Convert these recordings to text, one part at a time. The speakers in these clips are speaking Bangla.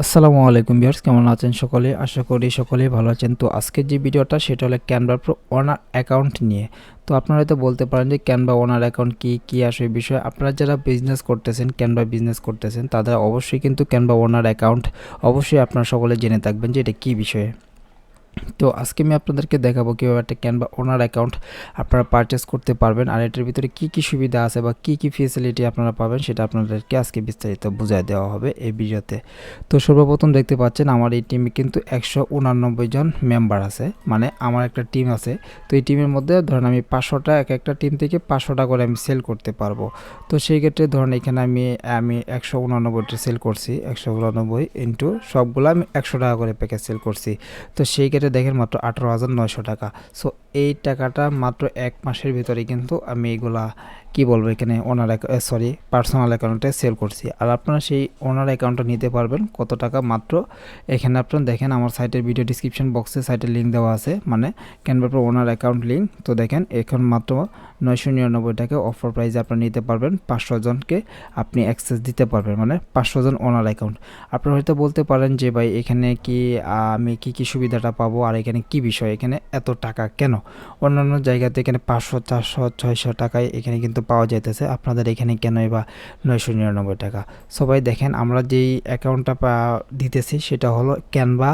আসসালামু আলাইকুম বিয়ার্স কেমন আছেন সকলে? আশা করি সকলেই ভালো আছেন। তো আজকের যে ভিডিওটা, সেটা হলো ক্যানভা প্রো ওনার অ্যাকাউন্ট নিয়ে। তো আপনারা হয়তো বলতে পারেন যে ক্যানভা ওনার অ্যাকাউন্ট কী কী আসে বিষয়ে? আপনারা যারা বিজনেস করতেছেন ক্যানভা বিজনেস করতেছেন, তাদের অবশ্যই কিন্তু ক্যানভা ওনার অ্যাকাউন্ট অবশ্যই আপনারা সকলে জেনে থাকবেন যে এটা কী বিষয়ে। তো আজকে আমি আপনাদেরকে দেখাবো কীভাবে একটা ক্যানভা ওনার অ্যাকাউন্ট আপনারা পারচেস করতে পারবেন। আর এটার ভিতরে কী কী সুবিধা আছে বা কী কী ফেসিলিটি আপনারা পাবেন সেটা আপনাদেরকে আজকে বিস্তারিত বুঝাই দেওয়া হবে এই ভিডিওতে। তো সর্বপ্রথম দেখতে পাচ্ছেন আমার এই টিমে কিন্তু একশো উনানব্বই জন মেম্বার আছে। মানে আমার একটা টিম আছে। তো এই টিমের মধ্যে ধরেন আমি পাঁচশোটা, এক একটা টিম থেকে পাঁচশোটা করে আমি সেল করতে পারব। তো সেই ক্ষেত্রে ধরেন এখানে আমি আমি একশো উনানব্বইটা সেল করছি। একশো উনানব্বই ইন্টু সবগুলো আমি একশো টাকা করে প্যাকেজ সেল করছি। তো সেই ক্ষেত্রে দেখেন মাত্র আঠারো হাজার নয়শো টাকা। সো এই টাকাটা মাত্র এক মাসের ভিতরে কিন্তু আমি এইগুলা কি বলব এখানে ওনার সরি পার্সোনাল অ্যাকাউন্টে সেল করছি। আর আপনারা সেই ওনার অ্যাকাউন্টটা নিতে পারবেন। কত টাকা মাত্র? এখানে আপনারা দেখেন আমার সাইটের ভিডিও ডিসক্রিপশন বক্সে সাইটের লিঙ্ক দেওয়া আছে। মানে ক্যানভার প্রো ওনার অ্যাকাউন্ট লিঙ্ক তো দেখেন, এখন মাত্র নয়শো নিরানব্বই টাকা অফার প্রাইসে আপনারা নিতে পারবেন। পাঁচশো জনকে আপনি অ্যাক্সেস দিতে পারবেন। মানে পাঁচশো জন ওনার অ্যাকাউন্ট আপনারা হয়তো বলতে পারেন যে, ভাই, এখানে কি, আমি কি কি সুবিধাটা পাবো? আর এখানে কি বিষয়? এখানে এত টাকা কেন? অন্যান্য জায়গাতে এখানে পাঁচশো, চারশো, ছয়শো টাকায় এখানে কিন্তু পাওয়া যাইতেছে, আপনাদের এখানে কেন বা নয়শো নিরানব্বই টাকা। সবাই দেখেন, আমরা যেই অ্যাকাউন্টটা দিতেছি সেটা হলো ক্যানভা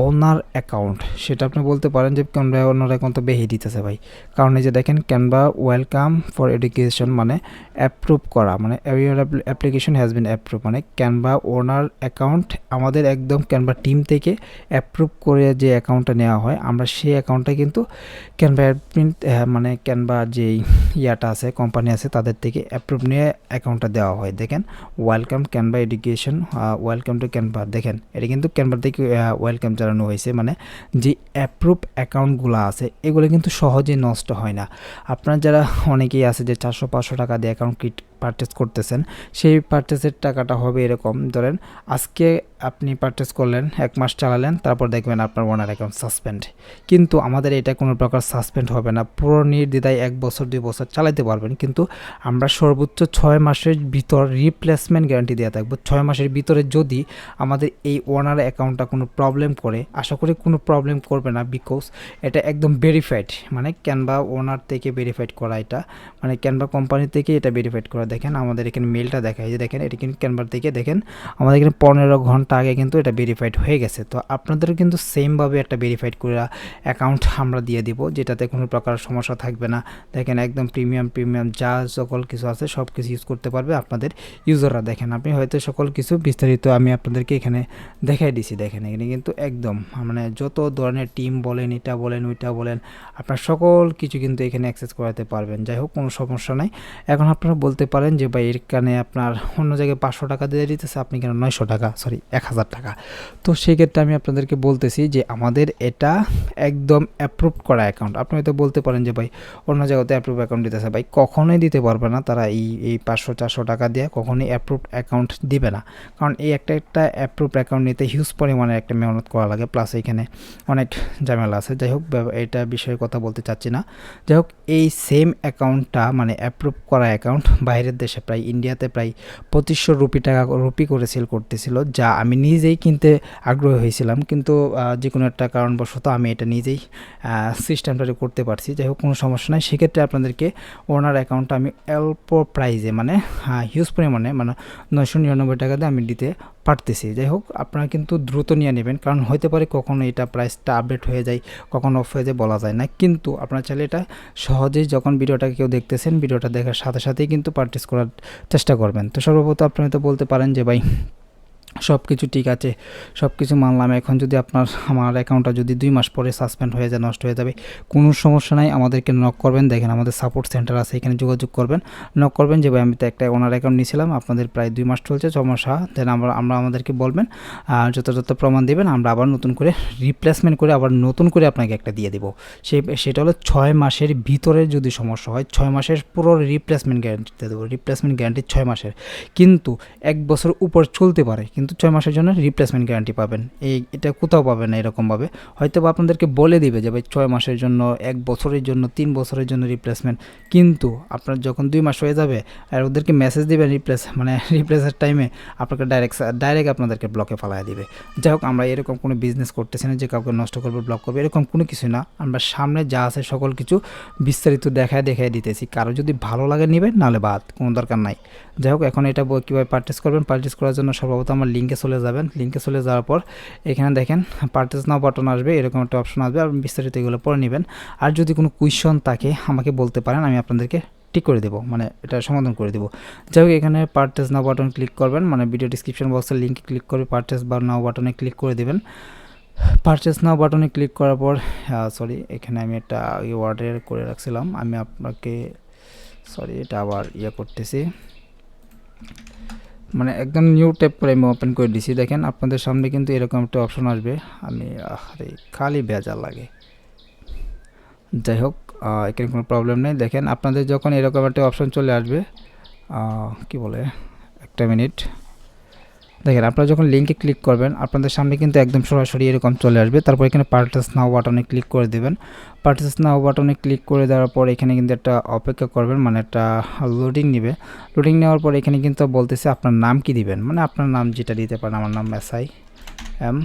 ওনার অ্যাকাউন্ট সেটা আপনি বলতে পারেন যে ক্যানভা ওনার অ্যাকাউন্ট তো বেশি দিতেছে ভাই। কারণ এই যে দেখেন ক্যানভা ওয়েলকাম ফর এডুকেশন মানে অ্যাপ্রুভ করা মানে your application has been approve মানে ক্যানভা ওনার অ্যাকাউন্ট আমাদের একদম ক্যানভা টিম থেকে অ্যাপ্রুভ করে যে অ্যাকাউন্টটা নেওয়া হয়, আমরা সেই অ্যাকাউন্টটা কিন্তু ক্যানভা প্রিন্ট মানে ক্যানভা যেই ইয়াটা আছে কোম্পানি আছে, তাদের থেকে অ্যাপ্রুভ নিয়ে অ্যাকাউন্টটা দেওয়া হয়। দেখেন welcome Canva education welcome to Canva দেখেন, এটা কিন্তু ক্যানভা থেকে ওয়েলকাম জানানো হয়েছে মানে যে অ্যাপ্রুভ অ্যাকাউন্টগুলো আছে, এগুলো কিন্তু সহজে নষ্ট হয় না। আপনার যারা অনেকেই আছে যে চারশো পাঁচশো টাকা দিয়ে অ্যাকাউন্ট পারচেস করতেছেন, সেই পারচেসের টাকাটা হবে এরকম। ধরেন, আজকে আপনি পারচেস করলেন, এক মাস চালালেন, তারপর দেখবেন আপনার ওনার অ্যাকাউন্ট সাসপেন্ড কিন্তু আমাদের এটা কোনো প্রকার সাসপেন্ড হবে না। পুরো নির্দ্বিধায় এক বছর, দুই বছর চালাতে পারবেন। কিন্তু আমরা সর্বোচ্চ ছয় মাসের ভিতর রিপ্লেসমেন্ট গ্যারান্টি দেওয়া থাকব। ছয় মাসের ভিতরে যদি আমাদের এই ওনার অ্যাকাউন্টটা কোনো প্রবলেম করে, আশা করি কোনো প্রবলেম করবে না বিকজ এটা একদম ভেরিফাইড মানে ক্যানভা ওনার থেকে ভেরিফাইড করা এটা। মানে ক্যানভা কোম্পানি থেকে এটা ভেরিফাইড করা দেখেন, আমাদের এখানে মেলটা দেখায় যে দেখেন, এটা কিন্তু ক্যানভার থেকে দেখেন, আমাদের এখানে পনেরো ঘণ্টা আগে কিন্তু এটা ভেরিফাইড হয়ে গেছে। তো আপনাদেরও কিন্তু সেমভাবে একটা ভেরিফাইড করে অ্যাকাউন্ট আমরা দিয়ে দিব, যেটাতে কোনো প্রকার সমস্যা থাকবে না। দেখেন, একদম প্রিমিয়াম প্রিমিয়াম যা সকল কিছু আছে সব কিছু ইউজ করতে পারবে আপনাদের ইউজাররা দেখেন, আপনি হয়তো সকল কিছু বিস্তারিত আমি আপনাদেরকে এখানে দেখাই দিছি। দেখেন, এখানে কিন্তু একদম মানে যত ধরনের টিম বলেন, এটা বলেন, ওইটা বলেন, আপনার সকল কিছু কিন্তু এখানে অ্যাক্সেস করাতে পারবেন। যাই হোক, কোনো সমস্যা নাই। এখন আপনারা বলতে পারেন যে, ভাই, এখানে আপনার অন্য জায়গায় পাঁচশো টাকা দিয়ে দিতেছে, আপনি কেন নয়শো টাকা সরি এক হাজার টাকা? তো সেক্ষেত্রে আমি আপনাদেরকে বলতেছি যে, আমাদের এটা একদম অ্যাপ্রুভ করা অ্যাকাউন্ট আপনি হয়তো বলতে পারেন যে, ভাই, অন্য জায়গাতে অ্যাপ্রুভ অ্যাকাউন্ট দিতেছে। ভাই, কখনোই দিতে পারবে না তারা এই এই পাঁচশো, চারশো টাকা দিয়ে কখনোই অ্যাপ্রুভ অ্যাকাউন্ট দিবে না। কারণ এই একটা একটা অ্যাপ্রুভ অ্যাকাউন্ট নিতে হিউজ পরিমাণে একটা মেহনত করা লাগে। প্লাস এখানে অনেক ঝামেলা আছে। যাই হোক এটা বিষয়ে কথা বলতে চাচ্ছি না। যাই হোক, এই সেম অ্যাকাউন্টটা মানে অ্যাপ্রুভ করা অ্যাকাউন্ট বাইরের দেশে প্রায় ইন্ডিয়াতে প্রায় পঁচিশশো রুপি টাকা রুপি করে সেল করতেছিল, যা আমি নিজেই কিনতে আগ্রহী হয়েছিলাম। কিন্তু যে কোনো একটা কারণবশত আমি এটা নিজেই সিস্টেমটা করতে পারছি। যাই হোক, কোনো সমস্যা নাই। সেক্ষেত্রে আপনাদেরকে ওনার অ্যাকাউন্টটা আমি অল্প প্রাইজে মানে হিউজ পরিমাণে মানে নয়শো নিরানব্বই টাকা দিয়ে আমি দিতে পারতেছি। যাই হোক আপনারা কিন্তু দ্রুত নিয়ে নেবেন, কারণ হতে পারে কখনো এটা প্রাইসটা আপডেট হয়ে যায়, কখনো অফ হয়ে যায়, বলা যায় না। কিন্তু আপনারা চাইলে এটা সহজেই যখন ভিডিওটা কেউ দেখতেছেন, ভিডিওটা দেখার সাথে সাথেই কিন্তু পারচেস করার চেষ্টা করবেন। তো সর্বপ্রথম আপনি তো বলতে পারেন যে, ভাই সব কিছু ঠিক আছে। সব কিছু মানলাম। এখন যদি আপনার, আমার অ্যাকাউন্টটা যদি দুই মাস পরে সাসপেন্ড হয়ে যায়, নষ্ট হয়ে যাবে, কোনো সমস্যা নাই। আমাদেরকে নক করবেন। দেখেন আমাদের সাপোর্ট সেন্টার আছে, এখানে যোগাযোগ করবেন। নক করবেন যে, ভাই, আমি তো একটা ওনার অ্যাকাউন্ট নিয়েছিলাম। আপনাদের প্রায় দুই মাস চলছে সমস্যা দেন আমরা আমরা আমাদেরকে বলবেন, আর যথাযথ প্রমাণ দেবেন। আমরা আবার নতুন করে রিপ্লেসমেন্ট করে আবার নতুন করে আপনাকে একটা দিয়ে দেবো। সে, সেটা হলো ছয় মাসের ভিতরে যদি সমস্যা হয়, ছয় মাসের পুরো রিপ্লেসমেন্ট গ্যারান্টি দেবো। রিপ্লেসমেন্ট গ্যারান্টি ছয় মাসের। কিন্তু এক বছর উপর চলতে পারে। কিন্তু ছয় মাসের জন্য রিপ্লেসমেন্ট গ্যারান্টি পাবেন। এই এটা কোথাও পাবেন না এরকমভাবে। হয়তো বা আপনাদেরকে বলে দিবে যে, ভাই, ছয় মাসের জন্য, এক বছরের জন্য, তিন বছরের জন্য রিপ্লেসমেন্ট কিন্তু আপনার যখন দুই মাস হয়ে যাবে আর ওদেরকে মেসেজ দিবেন রিপ্লেস মানে রিপ্লেসের টাইমে আপনাকে ডাইরেক্ট ডাইরেক্ট আপনাদেরকে ব্লকে ফেলায় দিবে। যাই হোক, আমরা এরকম কোনো বিজনেস করতেছি না যে, কাউকে নষ্ট করবে ব্লক করবে, এরকম কোনো কিছু না। আমরা সামনে যা আছে সকল কিছু বিস্তারিত দেখায় দেখায় দিতেছি। কারও যদি ভালো লাগে নেবেন, নাহলে বাদ, কোনো দরকার নাই। যাই হোক, এখন এটা কীভাবে পারচেস করবেন পারচেস করার জন্য সর্বপ্রথম আমার লিঙ্কে চলে যাবেন। লিঙ্কে চলে যাওয়ার পর এখানে দেখেন পারচেস নাও বাটন আসবে, এরকম একটা অপশন আসবে আর বিস্তারিত এগুলো পরে নেবেন। আর যদি কোনো কুইশন থাকে, আমাকে বলতে পারেন, আমি আপনাদেরকে ঠিক করে দেবো মানে এটা সমাধান করে দেবো। যাই হোক, এখানে পারচেস নাও বাটন ক্লিক করবেন মানে ভিডিও ডিসক্রিপশন বক্সের লিঙ্কে ক্লিক করে পারচেস বা নাও বাটনে ক্লিক করে দেবেন। পারচেস নাও বাটনে ক্লিক করার পর সরি এখানে আমি একটা ওয়ার্ডের করে রাখছিলাম, আমি আপনাকে সরি এটা আবার ইয়ে করতেছি। মানে একদম নিউ ট্যাপ করে আমি ওপেন করে দিছি। দেখেন আপনাদের সামনে কিন্তু এরকম একটা অপশন আসবে। আমি আরে, খালি বেজার লাগে। যাই হোক এখানে কোনো প্রবলেম নেই। দেখেন আপনাদের যখন এরকম একটা অপশন চলে আসবে কি বলে, একটা মিনিট দেখেন, আপনারা যখন লিঙ্কে ক্লিক করবেন, আপনাদের সামনে কিন্তু একদম সরাসরি এরকম চলে আসবে। তারপর এখানে পার্টেস নাও বাটনে ক্লিক করে দেবেন। পার্টেস নাও বাটনে ক্লিক করে দেওয়ার পর এখানে কিন্তু একটা অপেক্ষা করবেন মানে একটা লোডিং নেবে। লোডিং নেওয়ার পর এখানে কিন্তু বলতেছে আপনার নাম কি দিবেন? মানে আপনার নাম যেটা দিতে পারেন, আমার নাম এস আই এম।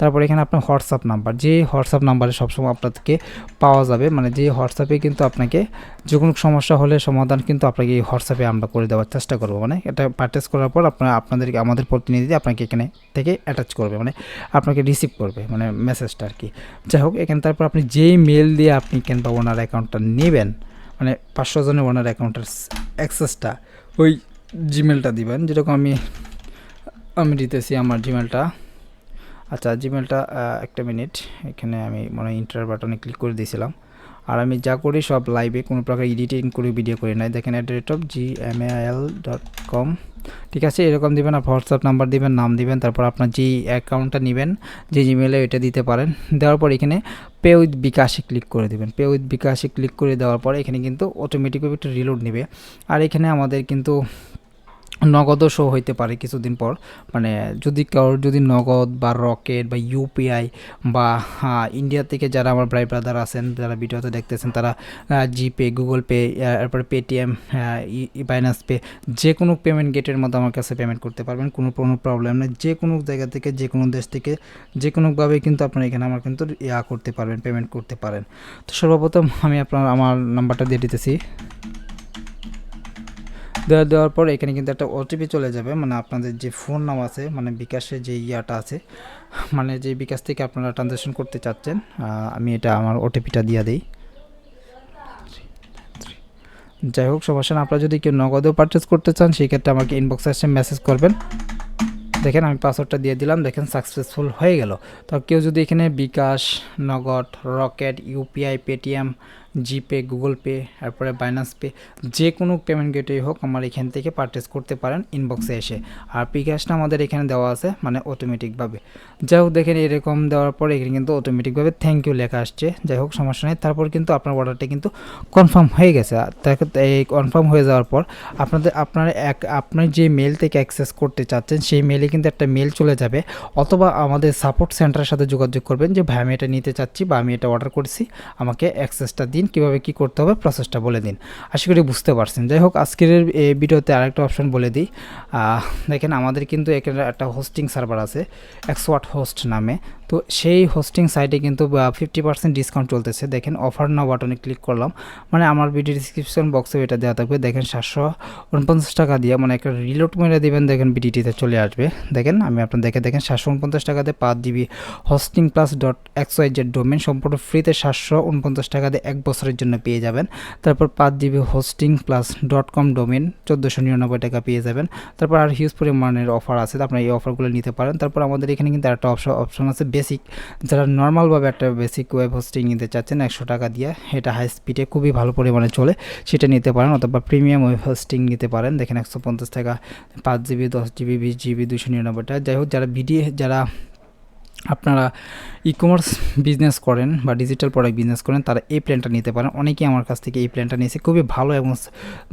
তারপর এখানে আপনার হোয়াটসঅ্যাপ নাম্বার, যে হোয়াটসঅ্যাপ নাম্বারে সবসময় আপনাদেরকে পাওয়া যাবে মানে যে হোয়াটসঅ্যাপে কিন্তু আপনাকে যে কোনো সমস্যা হলে সমাধান কিন্তু আপনাকে এই হোয়াটসঅ্যাপে আমরা করে দেওয়ার চেষ্টা করব। মানে এটা পারচেস করার পর আপনার আপনাদেরকে, আমাদের প্রতিনিধি আপনাকে এখানে থেকে অ্যাটাচ করবে মানে আপনাকে রিসিভ করবে মানে মেসেজটা আর কি। যাই হোক, এখানে তারপর আপনি যেই মেল দিয়ে আপনি কিংবা ওনার অ্যাকাউন্টটা নেবেন মানে পাঁচশো জনের ওনার অ্যাকাউন্টের অ্যাক্সেসটা ওই জিমেলটা দিবেন। যেরকম আমি আমি দিতেছি আমার জিমেলটা আচ্ছা জিমেলটা একটা মিনিট এখানে আমি মনে ইন্টার বাটনে ক্লিক করে দিয়েছিলাম। আর আমি যা করি সব লাইভে কোনো প্রকার এডিটিং করে ভিডিও করি নাই দেখেন at rate of G M L dot com ঠিক আছে, এরকম দিবেন আর হোয়াটসঅ্যাপ নাম্বার দিবেন, নাম দিবেন, তারপর আপনার যেই অ্যাকাউন্টটা নেবেন, যে জিমেলে ওইটা দিতে পারেন। দেওয়ার পর এখানে পে উইথ বিকাশে ক্লিক করে দেবেন। পে উইথ বিকাশে ক্লিক করে দেওয়ার পর এখানে কিন্তু অটোমেটিকভাবে একটা রিলোড নেবে। আর এখানে আমাদের কিন্তু নগদও শো হইতে পারে কিছুদিন পর। মানে যদি কারোর যদি নগদ বা রকেট বা ইউপিআই বা ইন্ডিয়া থেকে যারা আমার ব্রাই ব্রাদার আছেন, যারা ভিডিওতে দেখতেছেন, তারা জিপে গুগল পে এরপরে পেটিএম বাইনান্স পে যে কোনো পেমেন্ট গেটের মধ্যে আমার কাছে পেমেন্ট করতে পারবেন, কোনো কোনো প্রবলেম নেই। যে কোনো জায়গা থেকে যে কোনো দেশ থেকে যে কোনোভাবে কিন্তু আপনার এখানে আমার কিন্তু ইয়া করতে পারবেন পেমেন্ট করতে পারেন। তো সর্বপ্রথম আমি আপনার, আমার নাম্বারটা দিয়ে দিতেছি। দেওয়া দেওয়ার পর এখানে কিন্তু একটা ওটিপি চলে যাবে। মানে আপনাদের যে ফোন নাম আছে মানে বিকাশে যে ইয়াটা আছে মানে যে বিকাশ থেকে আপনারা ট্রানজ্যাকশন করতে চাচ্ছেন আমি এটা আমার ওটিপিটা দিয়ে দিই। যাই হোক না আপনারা যদি কেউ নগদেও পারচেস করতে চান, সেই ক্ষেত্রে আমাকে ইনবক্সে এসে মেসেজ করবেন। দেখেন, আমি পাসওয়ার্ডটা দিয়ে দিলাম, দেখেন সাকসেসফুল হয়ে গেল। তো কেউ যদি এখানে bKash, Nagad, Rocket UPI Paytm GPay, Google Pay তারপরে বাইনান্স পে যে কোনো পেমেন্ট গেটেই হোক আমার এখান থেকে পারচেস করতে পারেন ইনবক্সে এসে। আর পি ক্যাশটা আমাদের এখানে দেওয়া আছে মানে অটোমেটিকভাবে যাই হোক, দেখেন এরকম দেওয়ার পরে এখানে কিন্তু অটোমেটিকভাবে থ্যাংক ইউ লেখা আসছে। যাই হোক, সমস্যা নেই। তারপর কিন্তু আপনার অর্ডারটা কিন্তু কনফার্ম হয়ে গেছে। এই কনফার্ম হয়ে যাওয়ার পর আপনাদের, আপনার এক আপনার যে মেল থেকে অ্যাক্সেস করতে চাচ্ছেন, সেই মেলে কিন্তু একটা মেল চলে যাবে। অথবা আমাদের সাপোর্ট সেন্টারের সাথে যোগাযোগ করবেন যে, ভাই, আমি এটা নিতে চাচ্ছি বা আমি এটা অর্ডার করছি, আমাকে অ্যাক্সেসটা দিয়ে দিন, কীভাবে কি করতে হবে প্রসেসটা বলে দিন। আশা করি বুঝতে পারছেন। যাই হোক, আজকের ভিডিওতে আরেকটা অপশন বলে দিই। দেখেন, আমাদের কিন্তু এখানে একটা হোস্টিং সার্ভার আছে এক্সওয়াট হোস্ট নামে। তো সেই হোস্টিং সাইটে কিন্তু ফিফটি পার্সেন্ট ডিসকাউন্ট চলতেছে। দেখেন অফার নাও বাটনে ক্লিক করলাম। মানে আমার ভিডিও ডিসক্রিপশন বক্সে এটা দেওয়া থাকবে। দেখেন সাতশো উনপঞ্চাশ টাকা দিয়ে মানে একটা রিলোড মেরে দেবেন, দেখেন বিডিটিতে চলে আসবে। দেখেন আমি আপনার দেখে, দেখেন সাতশো উনপঞ্চাশ টাকাতে পাঁচ GB hosting plus dot Y Z domain সম্পূর্ণ ফ্রিতে সাতশো উনপঞ্চাশ টাকা দিয়ে এক বছরের জন্য পেয়ে যাবেন। তারপর পাঁচ GB hosting plus dot com domain চোদ্দোশো নিরানব্বই টাকা পেয়ে যাবেন। তারপর আর হিউজ পরিমাণের অফার আছে। আপনার এই অফারগুলো নিতে পারেন। তারপর আমাদের এখানে কিন্তু একটা অপশন অপশন আছে। বেসিক যারা নর্মালভাবে একটা বেসিক ওয়েব হোস্টিং নিতে চাচ্ছেন একশো টাকা দিয়ে, এটা হাই স্পিডে খুবই ভালো পরিমাণে চলে, সেটা নিতে পারেন অথবা প্রিমিয়াম ওয়েব হোস্টিং নিতে পারেন। দেখেন একশো পঞ্চাশ টাকা, পাঁচ জিবি দশ জিবি বিশ জিবি দুশো নিরানব্বই টাকা। যাই হোক, যারা ভিডিও যারা আপনারা ই কমার্স বিজনেস করেন বা ডিজিটাল প্রোডাক্ট বিজনেস করেন, তারা এই প্ল্যানটা নিতে পারেন। অনেকেই আমার কাছ থেকে এই প্ল্যানটা নিয়েছে। খুবই ভালো এবং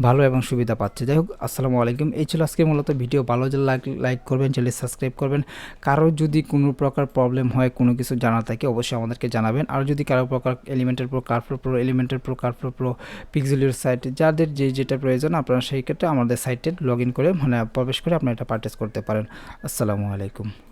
ভালো এবং সুবিধা পাচ্ছে। যাই হোক, আসসালামু আলাইকুম। এই ছিল আজকে মূলত ভিডিও। ভালো যে লাইক লাইক করবেন চ্যানেল সাবস্ক্রাইব করবেন। কারোর যদি কোনো প্রকার প্রবলেম হয়, কোনো কিছু জানা থাকে, অবশ্যই আমাদেরকে জানাবেন। আর যদি কারও প্রকার এলিমেন্টের প্রো কার্ফ্রো প্রো এলিমেন্টের প্রো কার্ফ্রো প্রো পিক্সেলের সাইট যাদের যে যেটা প্রয়োজন, আপনারা সেই ক্ষেত্রে আমাদের সাইটে লগ ইন করে মানে প্রবেশ করে আপনারা এটা পারচেস করতে পারেন। আসসালামু আলাইকুম।